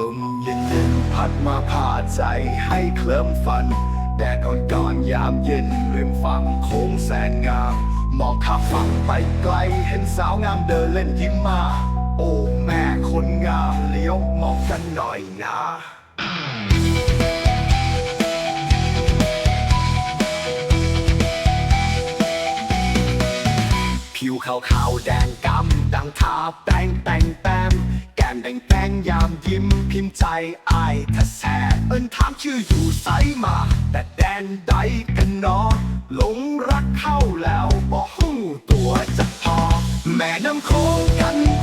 ลมเย็นเย็นๆพัดมาผ่าใจให้เคลิ้มฝัน แดดอ่อนก่อนยามเย็นริมฝั่งโค้งแสนงาม มองขับฝั่งไปไกลเห็นสาวงามเดินเล่นยิ้มมา โอ้แม่คนงามเลี้ยวมองกันหน่อยนะ แดงกำดังทาแป้งแต่งแต้มแก้มแดงแป้งยามยิ้มพิมพ์ใจอายถ้าแสบเอิ้นถามชื่ออยู่ไสมา แต่แดนใดกันเนอหลงรักเข้าแล้วบอกหูตัวจะพอ แม่น้ำโค้งกันขงกัน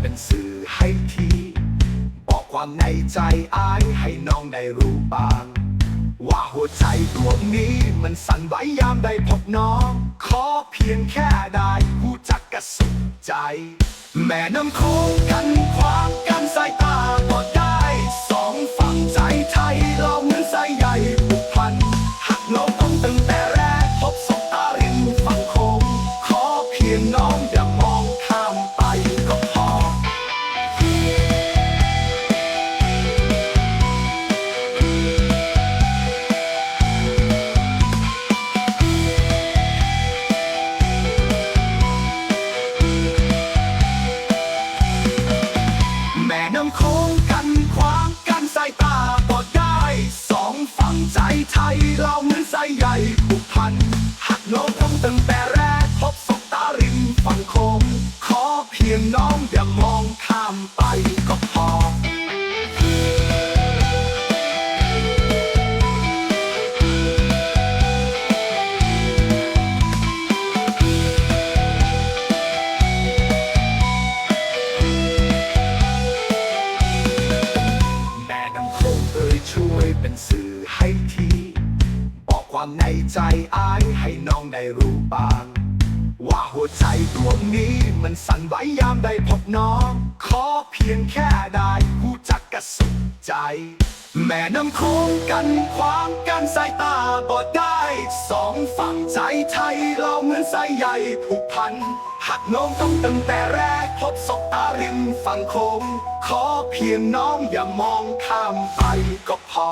เป็นสื่อให้ที บอกความในใจอายให้น้องได้รู้บ้าง ว่าหัวใจดวงนี้มันสั่นไหวยามได้พบน้อง ขอเพียงแค่ได้ผู้จักกระสุนใจ แม่น้ำโขงกันขวางกันสายตาบอด กโความในใจอายให้น้องได้รู้บ้าง ว่าหัวใจดวงนี้มันสั่นไหวยามได้พบน้อง ขอเพียงแค่ได้รู้จักกระสุนใจ แม่น้ำโค้งกันขวางกันสายตาบอดได้ สองฝั่งใจไทยเราเหมือนสายใหญ่ผูกพันหักน้องต้องตั้งแต่แรกพบสบตาริมฝั่งโค้งขอเพียงน้องอย่ามองข้ามไปก็พอ